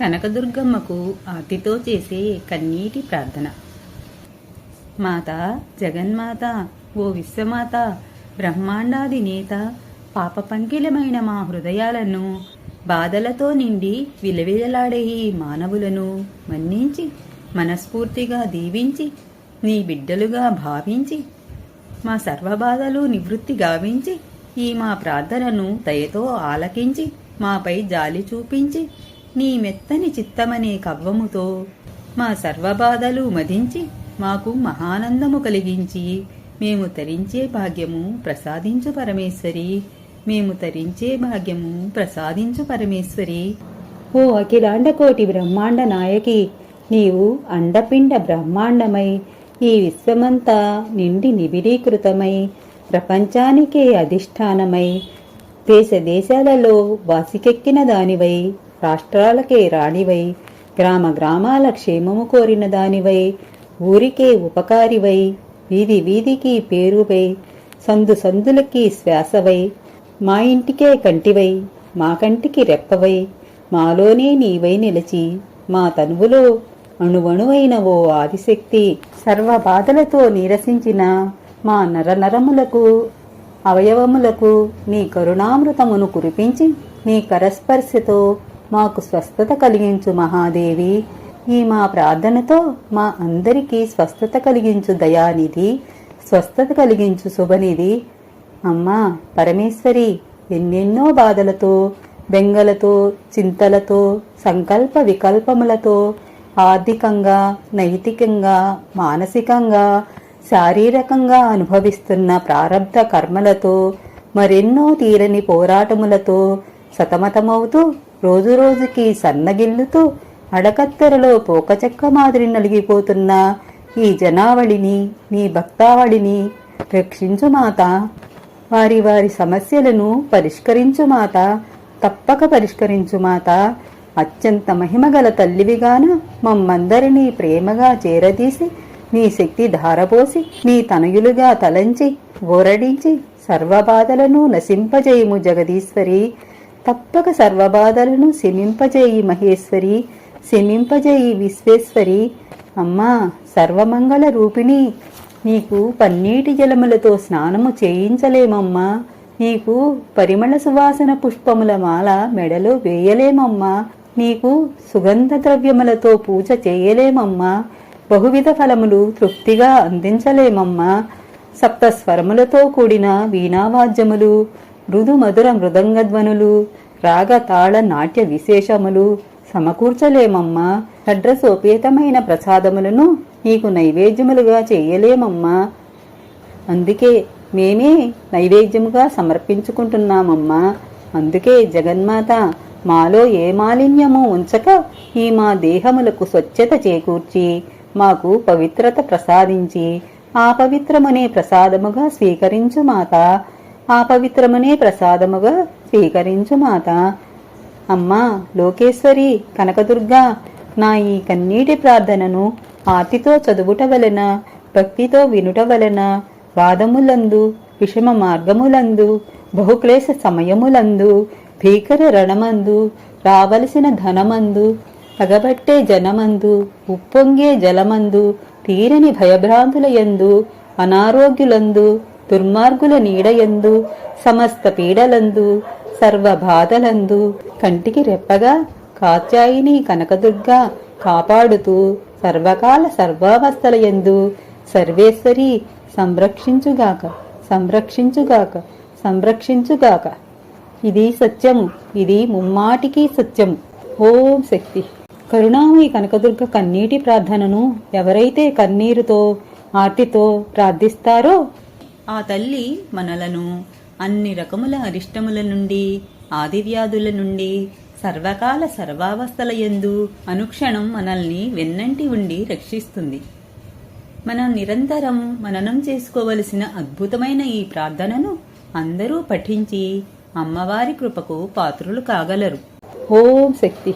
కనకదుర్గమ్మకు ఆర్తితో చేసే కన్నీటి ప్రార్థన. మాత జగన్మాత ఓ విశ్వమాత బ్రహ్మాండాది నేత పాప పంకిలమైన మా హృదయాలను బాధలతో నిండి విలవిలలాడే ఈ మానవులను మన్నించి మనస్ఫూర్తిగా దీవించి నీ బిడ్డలుగా భావించి మా సర్వబాధలు నివృత్తి గావించి ఈ మా ప్రార్థనను దయతో ఆలకించి మాపై జాలి చూపించి నీ మెత్తని చిత్తమనే కవ్వముతో మా సర్వబాధలు మదించి మాకు మహానందము కలిగించి మేము తరించే భాగ్యము ప్రసాదించు పరమేశ్వరి. మేము తరించే భాగ్యము ప్రసాదించు పరమేశ్వరి. ఓ అఖిలాండకోటి బ్రహ్మాండ నాయకి నీవు అండపిండ బ్రహ్మాండమై ఈ విశ్వమంతా నిండి నిబిడీకృతమై ప్రపంచానికే అధిష్టానమై దేశ దేశాలలో వాసికెక్కిన దానివై రాష్ట్రాలకే రాణివై గ్రామ గ్రామాల క్షేమము కోరిన దానివై ఊరికే ఉపకారివై వీధి వీధికి పేరువై సందు సందులకి శ్వాసవై మా ఇంటికే కంటివై మా కంటికి రెప్పవై మాలోనే నీవై నిలిచి మా తనువులో అణువణువైన ఓ ఆదిశక్తి సర్వ బాధలతో నీరసించిన మా నరనరములకు అవయవములకు నీ కరుణామృతమును కురిపించి నీ కరస్పర్శతో మాకు స్వస్థత కలిగించు మహాదేవి. ఈ మా ప్రార్థనతో మా అందరికీ స్వస్థత కలిగించు దయానిధి స్వస్థత కలిగించు శుభనిధి. అమ్మా పరమేశ్వరి ఎన్నెన్నో బాధలతో బెంగలతో చింతలతో సంకల్ప వికల్పములతో ఆర్థికంగా నైతికంగా మానసికంగా శారీరకంగా అనుభవిస్తున్న ప్రారంభ కర్మలతో మరెన్నో తీరని పోరాటములతో సతమతమవుతూ రోజురోజుకి సన్నగిల్లుతూ అడకత్తెరలో పోకచెక్క మాదిరి నలిగిపోతున్న ఈ జనావళిని నీ భక్తావళిని రక్షించు మాత. వారి వారి సమస్యలను పరిష్కరించు మాత. తప్పక పరిష్కరించు మాత. అత్యంత మహిమగల తల్లివిగాన మమ్మందరినీ ప్రేమగా చేరదీసి నీ శక్తి ధారపోసి నీ తనయులుగా తలంచి ఓరడించి సర్వబాధలను నశింపజేయుము జగదీశ్వరి. తప్పక సర్వబాధలను శమింపజేయి మహేశ్వరి శమింపజేయి విశ్వేశ్వరి. అమ్మా సర్వమంగళ రూపిణి నీకు పన్నీటి జలములతో స్నానము చేయించలేమమ్మా. నీకు పరిమళ సువాసన పుష్పముల మాల మెడలో వేయలేమమ్మా. నీకు సుగంధ ద్రవ్యములతో పూజ చేయలేమమ్మా. బహువిధ ఫలములు తృప్తిగా అందించలేమమ్మా. సప్తస్వరములతో కూడిన వీణావాద్యములు మృదు మధుర మృదంగధ్వనులు రాగ తాళ నాట్య విశేషములు సమకూర్చలేమమ్మా. షడ్రసోపేతమైన ప్రసాదములను నీకు నైవేద్యములుగా చేయలేమమ్మా. అందుకే మేమే నైవేద్యముగా సమర్పించుకుంటున్నామమ్మా. అందుకే జగన్మాత మాలో ఏ మాలిన్యము ఉంచక ఈ మా దేహములకు స్వచ్ఛత చేకూర్చి మాకు పవిత్రత ప్రసాదించి ఆ పవిత్రమనే ప్రసాదముగా స్వీకరించు మాత. ఆ పవిత్రమునే ప్రసాదముగా స్వీకరించు మాత. అమ్మా లోకేశ్వరి కనకదుర్గా నా ఈ కన్నీటి ప్రార్థనను ఆతితో చదువుట వలన భక్తితో వినుట వలన వాదములందు విషమ మార్గములందు బహుక్లేశ సమయములందు భీకర రణమందు రావలసిన ధనమందు పగబట్టే జనమందు ఉప్పొంగే జలమందు తీరని భయభ్రాంతుల యందు అనారోగ్యులందు దుర్మార్గుల నీడయందు సమస్త పీడలందు సర్వ బాధలందు కంటికి రెప్పగా కాత్యాయిని కనకదుర్గ కాపాడుతూ సర్వకాల సర్వావస్థలయందు సర్వేశ్వరి సంరక్షించుగాక సంరక్షించుగాక సంరక్షించుగాక. ఇది సత్యము ఇది ముమ్మాటికి సత్యము. ఓం శక్తి. కరుణామయి కనకదుర్గ కన్నీటి ప్రార్థనను ఎవరైతే కన్నీరుతో ఆర్తితో ప్రార్థిస్తారో ఆ తల్లి మనలను అన్ని రకముల అరిష్టముల నుండి ఆదివ్యాధుల నుండి సర్వకాల సర్వావస్థల యందు అనుక్షణం మనల్ని వెన్నంటి ఉండి రక్షిస్తుంది. మనం నిరంతరం మననం చేసుకోవలసిన అద్భుతమైన ఈ ప్రార్థనను అందరూ పఠించి అమ్మవారి కృపకు పాత్రులు కాగలరు. ఓం శక్తి.